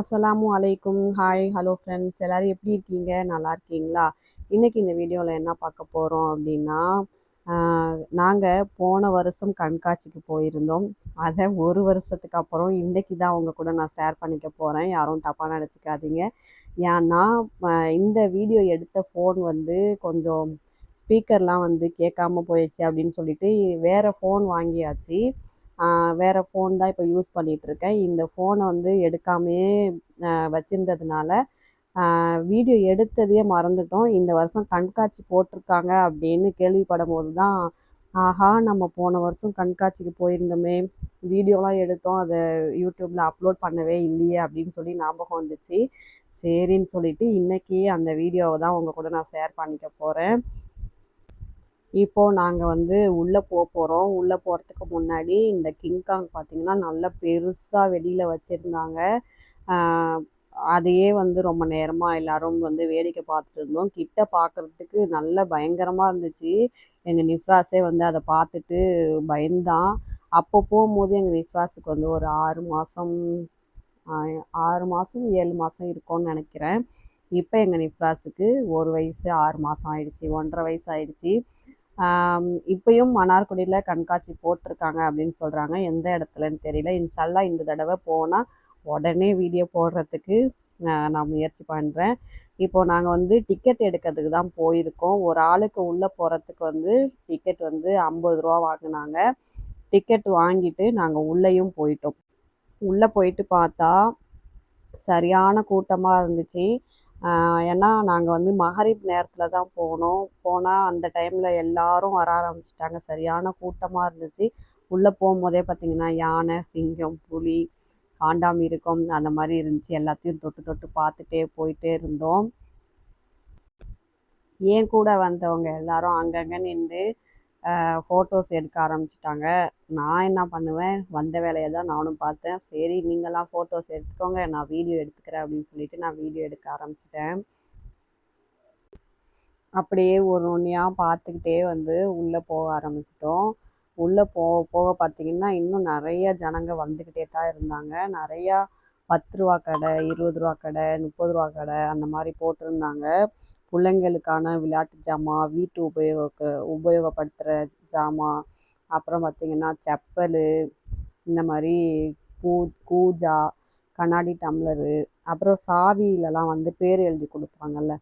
அஸ்ஸலாமு அலைக்கும். Hi hello friends எல்லோரும் எப்படி இருக்கீங்க? நல்லா இருக்கீங்களா? இன்றைக்கி இந்த வீடியோவில் என்ன பார்க்க போகிறோம் அப்படின்னா நாங்கள் போன வருஷம் கண்காட்சிக்கு போயிருந்தோம். அதை ஒரு வருஷத்துக்கு அப்புறம் இன்றைக்கி தான் அவங்க கூட நான் ஷேர் பண்ணிக்க போகிறேன் யாரும் தப்பாக நினச்சிக்காதீங்க. ஏன்னா இந்த வீடியோ எடுத்த ஃபோன் வந்து கொஞ்சம் ஸ்பீக்கர்லாம் வந்து கேட்காம போயிடுச்சு அப்படின்னு சொல்லிட்டு வேறு ஃபோன் வாங்கியாச்சு. வேறு ஃபோன் தான் இப்போ யூஸ் பண்ணிகிட்ருக்கேன் இந்த ஃபோனை வந்து எடுக்காமையே வச்சுருந்ததுனால வீடியோ எடுத்ததையே மறந்துட்டோம். இந்த வருஷம் கண்காட்சி போட்டிருக்காங்க அப்படின்னு கேள்விப்படும் போது தான் ஆஹா நம்ம போன வருஷம் கண்காட்சிக்கு போயிருந்தோமே. வீடியோலாம் எடுத்தோம். அதை யூடியூப்பில் அப்லோட் பண்ணவே இல்லையே அப்படின்னு சொல்லி ஞாபகம் வந்துச்சு. சரின்னு சொல்லிட்டு இன்றைக்கி அந்த வீடியோவை தான் உங்கள் கூட நான் ஷேர் பண்ணிக்க போகிறேன் இப்போது நாங்கள் வந்து உள்ளே போக போகிறோம் உள்ளே போகிறதுக்கு முன்னாடி இந்த கிங்காங் பார்த்திங்கன்னா நல்லா பெருசாக வெளியில் வச்சுருந்தாங்க. அதையே வந்து ரொம்ப நேரமாக எல்லோரும் வந்து வேடிக்கை பார்த்துட்டு இருந்தோம். கிட்ட பார்க்குறதுக்கு நல்ல பயங்கரமாக இருந்துச்சு. எங்கள் நிஃப்ராஸே வந்து அதை பார்த்துட்டு பயந்தான். அப்போ போகும்போது எங்கள் நிஃப்ராஸுக்கு வந்து ஒரு ஆறு மாதம் ஆறு மாதம் ஏழு மாதம் இருக்கும்னு நினைக்கிறேன். இப்போ எங்கள் நிஃப்ராஸுக்கு ஒரு வயசு ஆறு மாதம் ஆயிடுச்சு ஒன்றரை வயசு ஆயிடுச்சு. இப்பயும் மன்னார்குடியில் கண்காட்சி போட்டிருக்காங்க அப்படின்னு சொல்கிறாங்க எந்த இடத்துலன்னு தெரியல. இன்ஷால்லா இந்த தடவை போனால் உடனே வீடியோ போடுறதுக்கு நான் முயற்சி பண்ணுறேன் இப்போது நாங்கள் வந்து டிக்கெட் எடுக்கிறதுக்கு தான் போயிருக்கோம். ஒரு ஆளுக்கு உள்ளே போகிறதுக்கு வந்து டிக்கெட் வந்து ஐம்பது ரூபா வாங்கினாங்க. டிக்கெட் வாங்கிட்டு நாங்கள் உள்ளேயும் போயிட்டோம். உள்ளே போயிட்டு பார்த்தா சரியான கூட்டமாக இருந்துச்சு. ஏன்னா நாங்கள் வந்து மகரிப் நேரத்தில் தான் போனோம். போனால் அந்த டைமில் எல்லாரும் வர ஆரம்பிச்சிட்டாங்க. சரியான கூட்டமாக இருந்துச்சு. உள்ளே போகும்போதே பார்த்திங்கன்னா யானை சிங்கம் புலி காண்டாமிருகம் அந்த மாதிரி இருந்துச்சு. எல்லாத்தையும் தொட்டு தொட்டு பார்த்துட்டே போயிட்டே இருந்தோம். ஏன் கூட வந்தவங்க எல்லாரும் அங்கங்கே நின்று ஃபோட்டோஸ் எடுக்க ஆரம்பிச்சிட்டாங்க. நான் என்ன பண்ணுவேன்? வந்த வேலையை தான் நானும் பார்த்தேன். சரி நீங்களாம் ஃபோட்டோஸ் எடுத்துக்கோங்க. நான் வீடியோ எடுத்துக்கிறேன் அப்படின்னு சொல்லிட்டு நான் வீடியோ எடுக்க ஆரம்பிச்சிட்டேன். அப்படியே ஒரு ஒன்றையாக பார்த்துக்கிட்டே வந்து உள்ளே போக ஆரம்பிச்சிட்டோம். உள்ளே போக போக பார்த்தீங்கன்னா இன்னும் நிறைய ஜனங்க வந்துக்கிட்டே தான் இருந்தாங்க. நிறையா பத்து ரூபா கடை இருபது ரூபா கடை முப்பது ரூபா கடை அந்த மாதிரி போட்டிருந்தாங்க. பிள்ளைங்களுக்கான விளையாட்டு ஜாமான் வீட்டு உபயோக உபயோகப்படுத்துகிற ஜாமான் அப்புறம் பார்த்திங்கன்னா செப்பல் இந்த மாதிரி கூ கூஜா கண்ணாடி டம்ளரு அப்புறம் சாவியிலலாம் வந்து பேர் எழுதி கொடுப்பாங்கல்ல.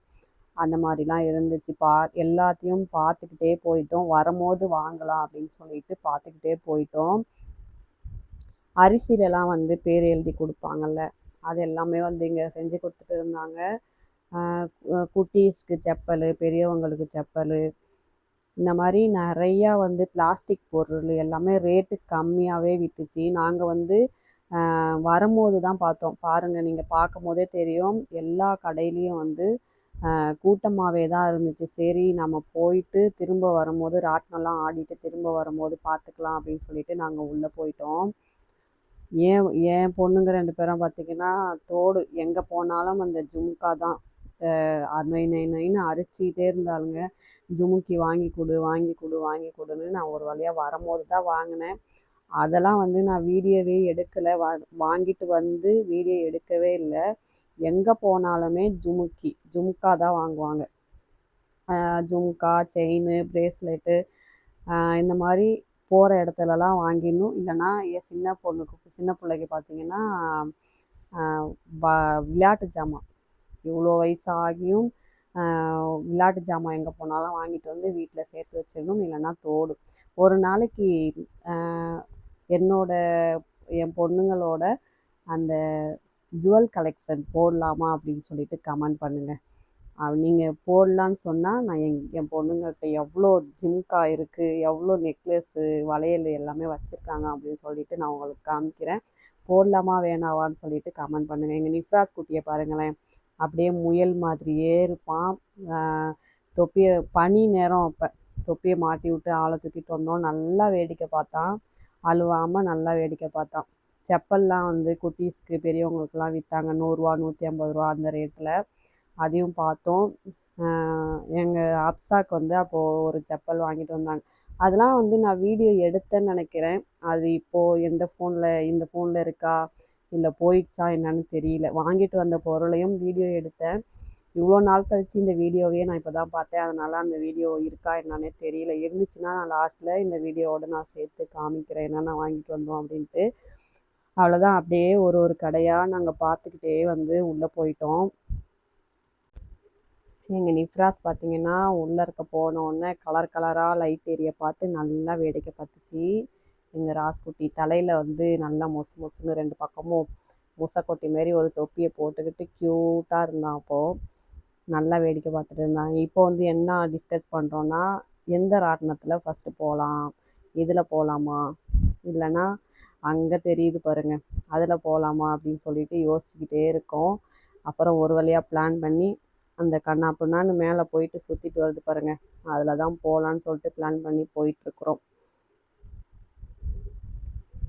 அந்த மாதிரிலாம் இருந்துச்சு. பா எல்லாத்தையும் பார்த்துக்கிட்டே போயிட்டோம். வரும்போது வாங்கலாம் அப்படின்னு சொல்லிட்டு பார்த்துக்கிட்டே போயிட்டோம். அரிசிலலாம் வந்து பேர் எழுதி கொடுப்பாங்கல்ல. அது எல்லாமே வந்து இங்கே செஞ்சு கொடுத்துட்டு இருந்தாங்க. குட்டீஸ்க்கு செப்பல் பெரியவங்களுக்கு செப்பல். இந்த மாதிரி நிறையா வந்து பிளாஸ்டிக் பொருள் எல்லாமே ரேட்டு கம்மியாகவே விற்றுச்சு நாங்கள் வந்து வரும்போது தான் பார்த்தோம். பாருங்கள் நீங்கள் பார்க்கும் போதே தெரியும். எல்லா கடையிலையும் வந்து கூட்டமாகவே தான் இருந்துச்சு. சரி நம்ம போயிட்டு திரும்ப வரும்போது ராட்டினம்லாம் ஆடிட்டு திரும்ப வரும்போது பார்த்துக்கலாம் அப்படின்னு சொல்லிட்டு நாங்கள் உள்ளே போயிட்டோம். ஏன் என் பொண்ணுங்க ரெண்டு பேரும் பார்த்திங்கன்னா தோடு எங்கே போனாலும் அந்த ஜும்கா தான். அஹ் நொய் நொய் நொய்னு அரிச்சிக்கிட்டே ஜுமுக்கி வாங்கி கொடு வாங்கி கொடு வாங்கி கொடுன்னு நான் ஒரு வழியாக வரும்போது தான் வாங்கினேன். அதெல்லாம் வந்து நான் வீடியோவே எடுக்கலை. வா வாங்கிட்டு வந்து வீடியோ எடுக்கவே இல்லை. எங்கே போனாலுமே ஜுமுக்கி ஜும்கா தான் வாங்குவாங்க. ஜும்கா செயின் ப்ரேஸ்லெட்டு இந்த மாதிரி போகிற இடத்துலலாம் வாங்கிடணும். இல்லைன்னா என் சின்ன பொண்ணுக்கு சின்ன பிள்ளைக்கு பார்த்தீங்கன்னா விளையாட்டு ஜாமான். இவ்வளோ வயசு ஆகியும் விளையாட்டு ஜாமான் எங்கே போனாலும் வாங்கிட்டு வந்து வீட்டில் சேர்த்து வச்சிடணும். இல்லைன்னா தோடு. ஒரு நாளைக்கு என்னோட என் பொண்ணுங்களோட அந்த ஜுவல் கலெக்ஷன் போடலாமா அப்படின்னு சொல்லிட்டு கமெண்ட் பண்ணுங்கள் நீங்கள் போடலான்னு சொன்னால் நான் என் என் பொண்ணுங்கள்கிட்ட எவ்வளோ ஜிம்கா இருக்குது எவ்வளோ நெக்லஸ்ஸு வளையல் எல்லாமே வச்சுருக்காங்க அப்படின்னு சொல்லிட்டு நான் உங்களுக்கு காமிக்கிறேன். போடலாமா வேணாவான்னு சொல்லிட்டு கமெண்ட் பண்ணுங்கள் எங்கள் நிஃப்ராஸ் குட்டியை பாருங்களேன். அப்படியே முயல் மாதிரியே இருப்பான். தொப்பியை பனி நேரம் அப்போ தொப்பியை மாட்டி விட்டு ஆளை தூக்கிட்டு வந்தோம். நல்லா வேடிக்கை பார்த்தான். அழுவாமல் நல்லா வேடிக்கை பார்த்தான். செப்பல்லாம் வந்து குட்டீஸ்க்கு பெரியவங்களுக்குலாம் விற்றாங்க நூறுரூவா நூற்றி ஐம்பது ரூபா அந்த ரேட்டில் அதையும் பார்த்தோம். எங்கள் அப்சாக்கு வந்து அப்போது ஒரு செப்பல் வாங்கிட்டு வந்தாங்க. அதெல்லாம் வந்து நான் வீடியோ எடுத்தேன்னு நினைக்கிறேன். அது இப்போது எந்த ஃபோனில் இந்த ஃபோனில் இருக்கா? இல்லை போயிடுச்சா? என்னன்னு தெரியல. வாங்கிட்டு வந்த பொருளையும் வீடியோ எடுத்தேன். இவ்வளோ நாள் கழிச்சு இந்த வீடியோவே நான் இப்போ தான் பார்த்தேன். அதனால் அந்த வீடியோ இருக்கா? என்னன்னே தெரியல. இருந்துச்சுன்னா நான் லாஸ்ட்டில் இந்த வீடியோவோட நான் சேர்த்து காமிக்கிறேன். என்னென்ன வாங்கிட்டு வந்தோம் அப்படின்ட்டு. அவ்வளோதான் அப்படியே ஒரு ஒரு கடையாக நாங்கள் பார்த்துக்கிட்டே வந்து உள்ளே போயிட்டோம். எங்கள் நிஃப்ராஸ் பார்த்தீங்கன்னா உள்ளே இருக்க போனோடனே கலர் கலராக லைட் ஏரியை பார்த்து நல்லா வேடிக்கை பார்த்துச்சு. எங்கள் ராஸ்குட்டி தலையில் வந்து நல்லா மொசு மொசுன்னு ரெண்டு பக்கமும் முசக்கொட்டி மாரி ஒரு தொப்பியை போட்டுக்கிட்டு க்யூட்டாக இருந்தான் அப்போது நல்லா வேடிக்கை பார்த்துட்டு இருந்தாங்க இப்போ வந்து என்ன டிஸ்கஸ் பண்ணுறோன்னா எந்த ராட்டினத்தில் ஃபஸ்ட்டு போகலாம் இதில் போகலாமா இல்லைன்னா அங்கே தெரியுது பாருங்கள் அதில் போகலாமா அப்படின்னு சொல்லிட்டு யோசிச்சுக்கிட்டே இருக்கோம். அப்புறம் ஒரு வழியாக பிளான் பண்ணி அந்த கண்ணா பின்னான்னு மேலே போயிட்டு சுற்றிட்டு வருது பாருங்க. அதில் தான் போகலான்னு சொல்லிட்டு பிளான் பண்ணி போயிட்டுருக்குறோம்.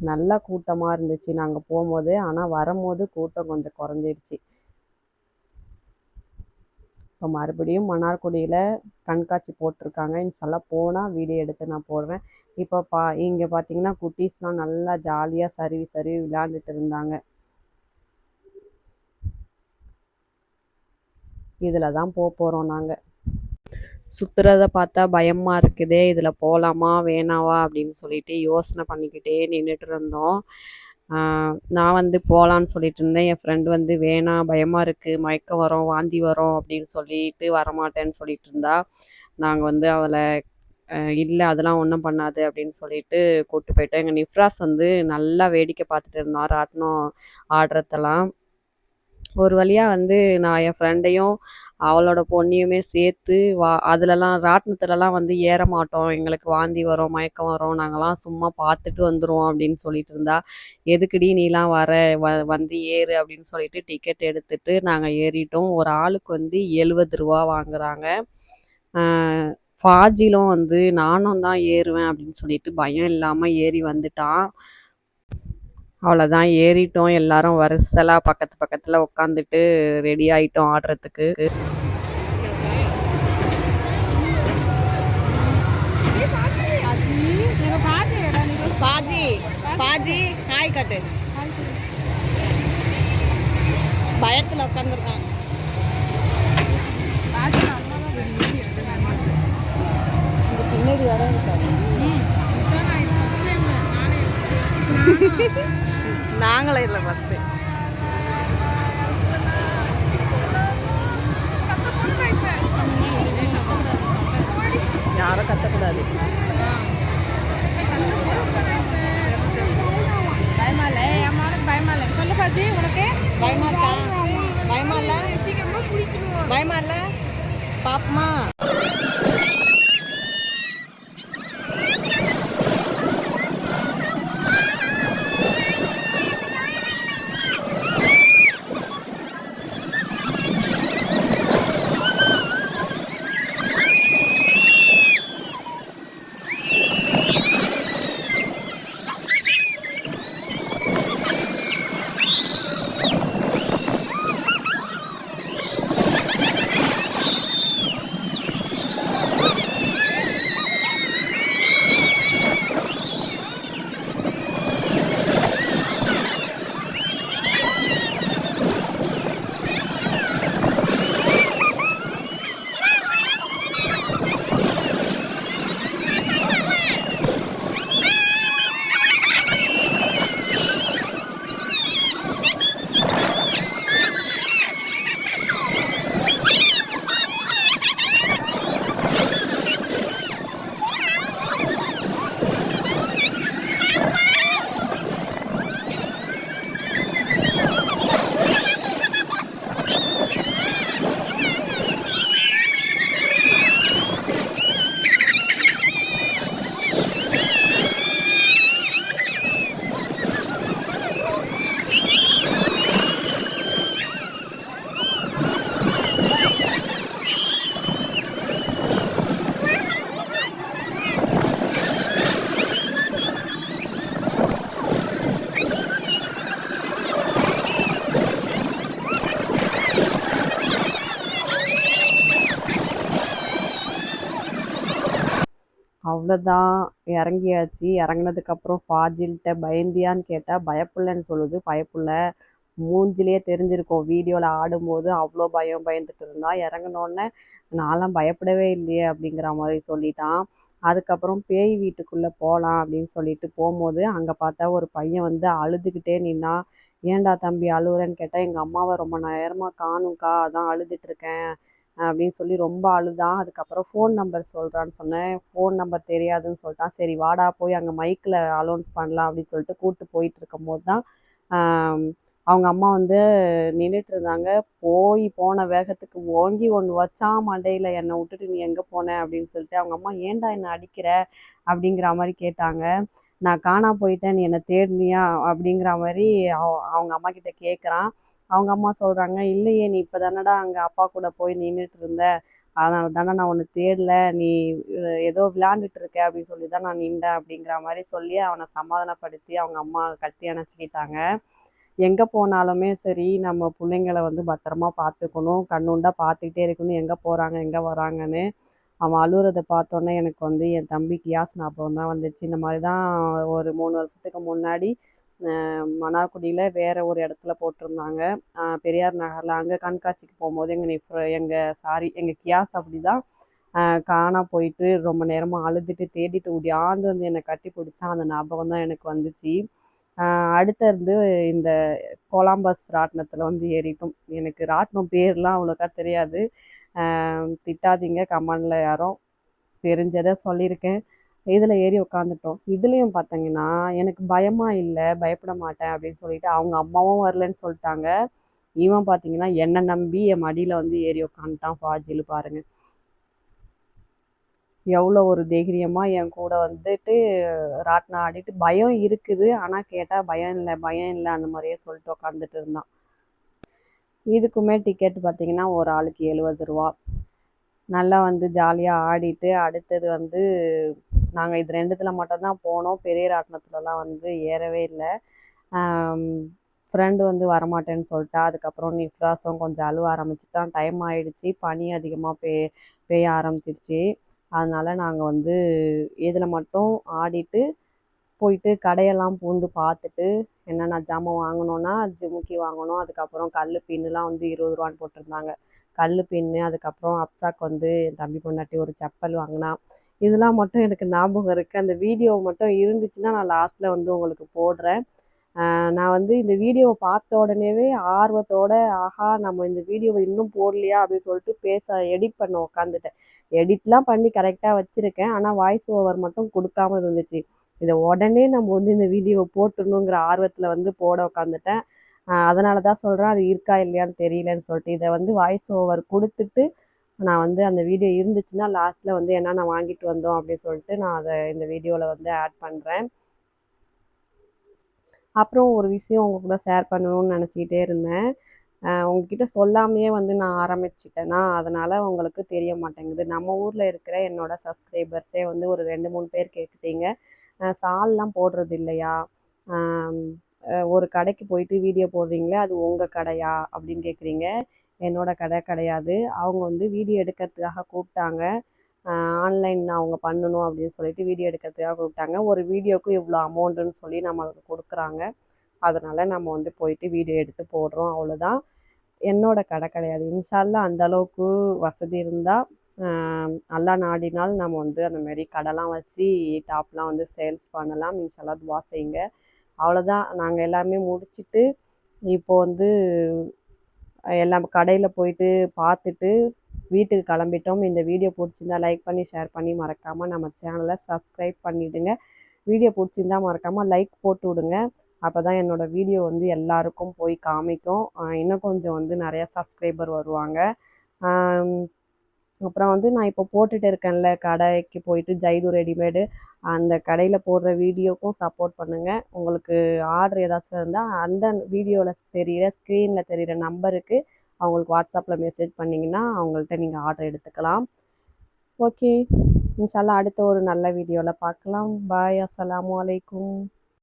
நல்லா கூட்டமாக இருந்துச்சு. நாங்கள் போகும்போது ஆனால் வரும்போது கூட்டம் கொஞ்சம் குறைஞ்சிருச்சு. இப்போ மறுபடியும் மன்னார்குடியில் கண்காட்சி போட்டிருக்காங்க. இன்ஷால்லாம் போனால் வீடியோ எடுத்து நான் போடுவேன். இப்போ பா இங்கே பார்த்தீங்கன்னா குட்டீஸ்லாம் நல்லா ஜாலியாக சருவி சருவி விளையாண்டுட்டு இருந்தாங்க. இதில் தான் போக போகிறோம் நாங்கள் சுற்றுறத பார்த்தா பயமாக இருக்குதே இதில் போகலாமா வேணாவா அப்படின்னு சொல்லிட்டு யோசனை பண்ணிக்கிட்டே நின்றுட்டு இருந்தோம். நான் வந்து போகலான்னு சொல்லிட்டு இருந்தேன். என் ஃப்ரெண்டு வந்து வேணாம் பயமாக இருக்குது மயக்கம் வரும் வாந்தி வரும் அப்படின்னு சொல்லிட்டு வரமாட்டேன்னு சொல்லிட்டு இருந்தா நாங்கள் வந்து அவளை இல்லை அதெல்லாம் ஒன்றும் பண்ணாது அப்படின்னு சொல்லிட்டு கூப்பிட்டு போயிட்டோம். எங்கள் நிஃப்ராஸ் வந்து நல்லா வேடிக்கை பார்த்துட்டு இருந்தான் ராட்டினம் ஆடுறதெல்லாம். ஒரு வழியாக வந்து நான் என் ஃப்ரெண்டையும் அவளோட பொண்ணையுமே சேர்த்து வா அதுலலாம் ராட்டினத்துலலாம் வந்து ஏற மாட்டோம். எங்களுக்கு வாந்தி வரும் மயக்கம் வரும் நாங்கள்லாம் சும்மா பார்த்துட்டு வந்துடுவோம் அப்படின்னு சொல்லிட்டு இருந்தா எதுக்குடி நீலாம் வர? வ வந்து ஏறு அப்படின்னு சொல்லிட்டு டிக்கெட் எடுத்துட்டு நாங்கள் ஏறிட்டோம். ஒரு ஆளுக்கு வந்து எழுபது ரூபா வாங்குறாங்க. ஃபாஜிலும் வந்து நானும் தான் ஏறுவேன் அப்படின்னு சொல்லிட்டு பயம் இல்லாமல் ஏறி வந்துட்டான். அவ்வளோதான் ஏறிட்டோம். எல்லாரும் வரிசலாக பக்கத்து பக்கத்தில் உட்காந்துட்டு ரெடி ஆயிட்டோம் ஆடுறதுக்கு. பாஜி பாஜி ஹாய் கட்டு. பயத்தில் உட்காந்துருக்காங்க பின்னாடி வர நாங்களே இல்லை ஃபஸ்ட்டு யாரும் கத்தக்கூடாது. பயமா இருக்கா? பயமா இல்ல பயமா இல்ல? பாப்பமா? அவ்வளோதான் இறங்கியாச்சு. இறங்குனதுக்கப்புறம் ஃபாஜில்கிட்ட பயந்தியான்னு கேட்டால் பயப்புள்ளன்னு சொல்லுது. பயப்புள்ள மூஞ்சிலேயே தெரிஞ்சிருக்கும். வீடியோவில் ஆடும்போது அவ்வளோ பயம் பயந்துட்டு இருந்தா. இறங்கினோடனே நான்லாம் பயப்படவே இல்லையே அப்படிங்கிற மாதிரி சொல்லிட்டான். அதுக்கப்புறம் பேய் வீட்டுக்குள்ளே போகலாம் அப்படின்னு சொல்லிட்டு போகும்போது அங்கே பார்த்தா ஒரு பையன் வந்து அழுதுகிட்டே நின்னா ஏன்டா தம்பி அழுகுறேன்னு கேட்டால் எங்கள் அம்மாவை ரொம்ப நேரமாக காணும்க்கா. அதான் அழுதுட்டு இருக்கேன். அப்படின்னு சொல்லி ரொம்ப அழுதான் அதுக்கப்புறம் ஃபோன் நம்பர் சொல்கிறான்னு சொன்னேன். ஃபோன் நம்பர் தெரியாதுன்னு சொல்லிட்டான். சரி வாடா போய் அங்கே மைக்கில் அலௌன்ஸ் பண்ணலாம் அப்படின்னு சொல்லிட்டு கூப்பிட்டு போயிட்டு இருக்கும்போது தான் அவங்க அம்மா வந்து நின்றுட்டு இருந்தாங்க. போய் போன வேகத்துக்கு ஓங்கி ஒன்று வச்சான் மண்டையில் என்னை விட்டுட்டு நீ எங்கே போன அப்படின்னு சொல்லிட்டு அவங்க அம்மா ஏன்டா என்னை அடிக்கிற? அப்படிங்கிற மாதிரி கேட்டாங்க. நான் காணா போயிட்டேன். நீ என்னை தேடினியா? அப்படிங்கிற மாதிரி அவங்க அம்மா கிட்ட கேட்குறான் அவங்க அம்மா சொல்கிறாங்க இல்லையே நீ இப்போ தானடா அங்கே அப்பா கூட போய் நின்றுட்டு இருந்த. அதனால தானே நான் ஒன்று தேடல. நீ ஏதோ விளையாண்டுட்டு இருக்க அப்படின்னு சொல்லி தான் நான் நின்றேன். அப்படிங்கிற மாதிரி சொல்லி அவனை சமாதானப்படுத்தி அவங்க அம்மா கட்டி அணைச்சிக்கிட்டாங்க. எங்கே போனாலுமே சரி நம்ம பிள்ளைங்கள வந்து பத்திரமா பார்த்துக்கணும். கண்ணுண்டா பார்த்துக்கிட்டே இருக்கணும். எங்கே போகிறாங்க எங்கே வராங்கன்னு. அவன் அழுகுறத பார்த்தோன்னே எனக்கு வந்து என் தம்பி கியாஸ் ஞாபகம் தான் வந்துச்சு. இந்த மாதிரி தான் ஒரு மூணு வருஷத்துக்கு முன்னாடி மன்னார்குடியில் வேறு ஒரு இடத்துல போட்டிருந்தாங்க. பெரியார் நகரில் அங்கே கண்காட்சிக்கு போகும்போது எங்கள் நிஃப் எங்கள் சாரி எங்கள் கியாஸ் அப்படி தான் காணா போயிட்டு ரொம்ப நேரமாக அழுதுட்டு தேடிட்டு ஓடியாந்து வந்து என்னை கட்டி பிடிச்சா அந்த ஞாபகம் தான் எனக்கு வந்துச்சு. அடுத்தருந்து இந்த கொலாம்பஸ் ராட்டினத்தில் வந்து ஏறிட்டோம். எனக்கு ராட்டினம் பேர்லாம் அவ்வளோக்கா தெரியாது. திட்டாதீங்க கமெண்டில் யாரும் தெரிஞ்சதை சொல்லியிருக்கேன். இதில் ஏறி உட்காந்துட்டோம் இதுலேயும் பார்த்தீங்கன்னா எனக்கு பயமாக இல்லை பயப்பட மாட்டேன் அப்படின்னு சொல்லிட்டு அவங்க அம்மாவும் வரலன்னு சொல்லிட்டாங்க. இவன் பார்த்தீங்கன்னா என்னை நம்பி என் மடியில் வந்து ஏறி உட்காந்துட்டான் ஃபாஜில் பாருங்கள் எவ்வளோ ஒரு தைரியமாக என் கூட வந்துட்டு ராட்னா ஆடிட்டு பயம் இருக்குது. ஆனால் கேட்டால் பயம் இல்லை பயம் இல்லை அந்த மாதிரியே சொல்லிட்டு உட்காந்துட்டு இருந்தான். இதுக்குமே டிக்கெட் பார்த்தீங்கன்னா ஒரு ஆளுக்கு எழுபது ரூபா. நல்லா வந்து ஜாலியாக ஆடிட்டு அடுத்தது வந்து நாங்கள் இது ரெண்டுத்தில் மட்டும்தான் போனோம். பெரிய ராட்டினத்துலலாம் வந்து ஏறவே இல்லை. ஃப்ரெண்டு வந்து வரமாட்டேன்னு சொல்லிட்டா. அதுக்கப்புறம் நிஃப்ராஸும் கொஞ்சம் அழுவ ஆரம்பிச்சிட்டான். டைம் ஆகிடுச்சி பனி அதிகமாக பே பெய்ய ஆரம்பிச்சிருச்சு. அதனால் நாங்கள் வந்து இதில் மட்டும் ஆடிட்டு போயிட்டு கடையெல்லாம் பூந்து பார்த்துட்டு என்னென்ன ஜாமான் வாங்கினோன்னா ஜிமுக்கி வாங்கினோம் அதுக்கப்புறம் கல் பின்னுலாம் வந்து இருபது ரூபான்னு போட்டிருந்தாங்க. கல் பின்னு அதுக்கப்புறம் அப்சாக்கு வந்து என் தம்பி பொண்டாட்டி ஒரு செப்பல் வாங்கினான் இதெல்லாம் மட்டும் எனக்கு ஞாபகம் இருக்குது அந்த வீடியோ மட்டும் இருந்துச்சுன்னா நான் லாஸ்ட்டில் வந்து உங்களுக்கு போடுறேன். நான் வந்து இந்த வீடியோவை பார்த்த உடனேவே ஆர்வத்தோட ஆஹா நம்ம இந்த வீடியோவை இன்னும் போடலையா அப்படின்னு சொல்லிட்டு பேச எடிட் பண்ண உட்காந்துட்டேன் எடிட்லாம் பண்ணி கரெக்டாக வச்சுருக்கேன். ஆனால் வாய்ஸ் ஓவர் மட்டும் கொடுக்காம இருந்துச்சு. இதை உடனே நம்ம வந்து இந்த வீடியோவை போட்டுடணுங்கிற ஆர்வத்தில் வந்து போட உட்காந்துட்டேன் அதனால தான் சொல்கிறேன் அது இருக்கா இல்லையான்னு தெரியலன்னு சொல்லிட்டு இதை வந்து வாய்ஸ் ஓவர் கொடுத்துட்டு நான் வந்து அந்த வீடியோ இருந்துச்சுன்னா லாஸ்ட்டில் வந்து என்னென்ன வாங்கிட்டு வந்தோம் அப்படின்னு சொல்லிட்டு நான் அதை இந்த வீடியோவில் வந்து ஆட் பண்ணுறேன் அப்புறம் ஒரு விஷயம் உங்கள் கூட ஷேர் பண்ணணும்னு நினச்சிக்கிட்டே இருந்தேன். உங்ககிட்ட சொல்லாமையே வந்து நான் ஆரம்பிச்சிட்டேன்னா அதனால் உங்களுக்கு தெரிய மாட்டேங்குது. நம்ம ஊரில் இருக்கிற என்னோடய சப்ஸ்கிரைபர்ஸே வந்து ஒரு ரெண்டு மூணு பேர் கேட்டுட்டீங்க. சால்லாம் போடுறது இல்லையா? ஒரு கடைக்கு போயிட்டு வீடியோ போடுறீங்களே அது உங்கள் கடையா? அப்படின்னு கேட்குறீங்க என்னோட கடை கிடையாது. அவங்க வந்து வீடியோ எடுக்கிறதுக்காக கூப்பிட்டாங்க. ஆன்லைன் அவங்க பண்ணணும் அப்படின்னு சொல்லிட்டு வீடியோ எடுக்கிறதுக்காக கூப்பிட்டாங்க. ஒரு வீடியோக்கு இவ்வளோ அமௌண்ட்டுன்னு சொல்லி நம்மளுக்கு கொடுக்குறாங்க. அதனால் நம்ம வந்து போயிட்டு வீடியோ எடுத்து போடுறோம். அவ்வளோதான். என்னோட கடை கிடையாது. இன்ஷால்லா அந்த அளவுக்கு வசதி இருந்தால் நல்லா நாடினால் நம்ம வந்து அந்த மாதிரி கடைலாம் வச்சு டாப்லாம் வந்து சேல்ஸ் பண்ணலாம். இன்ஷால்லா துவா செய்யுங்க. அவ்வளோதான். நாங்கள் எல்லாமே முடிச்சுட்டு இப்போது வந்து எல்லாம் கடையில் போயிட்டு பார்த்துட்டு வீட்டுக்கு கிளம்பிட்டோம். இந்த வீடியோ பிடிச்சிருந்தா லைக் பண்ணி ஷேர் பண்ணி மறக்காமல் நம்ம சேனலை சப்ஸ்கிரைப் பண்ணிவிடுங்க வீடியோ பிடிச்சிருந்தா மறக்காமல் லைக் போட்டு விடுங்க. அப்போ தான் என்னோடய வீடியோ வந்து எல்லாருக்கும் போய் காமிக்கும். இன்னும் கொஞ்சம் வந்து நிறையா சப்ஸ்கிரைபர் வருவாங்க. அப்புறம் வந்து நான் இப்போ போட்டுட்டு இருக்கேன்ல கடைக்கு போயிட்டு ஜைது ரெடிமேடு அந்த கடையில் போடுற வீடியோக்கும் சப்போர்ட் பண்ணுங்கள் உங்களுக்கு ஆர்டர் ஏதாச்சும் இருந்தால் அந்த வீடியோவில் தெரிகிற ஸ்க்ரீனில் தெரிகிற நம்பருக்கு அவங்களுக்கு வாட்ஸ்அப்பில் மெசேஜ் பண்ணிங்கன்னா அவங்கள்ட்ட நீங்கள் ஆர்டர் எடுத்துக்கலாம். ஓகே இன்ஷால்லா அடுத்த ஒரு நல்ல வீடியோவில் பார்க்கலாம் பாய் அஸ்லாம் வலைக்கும்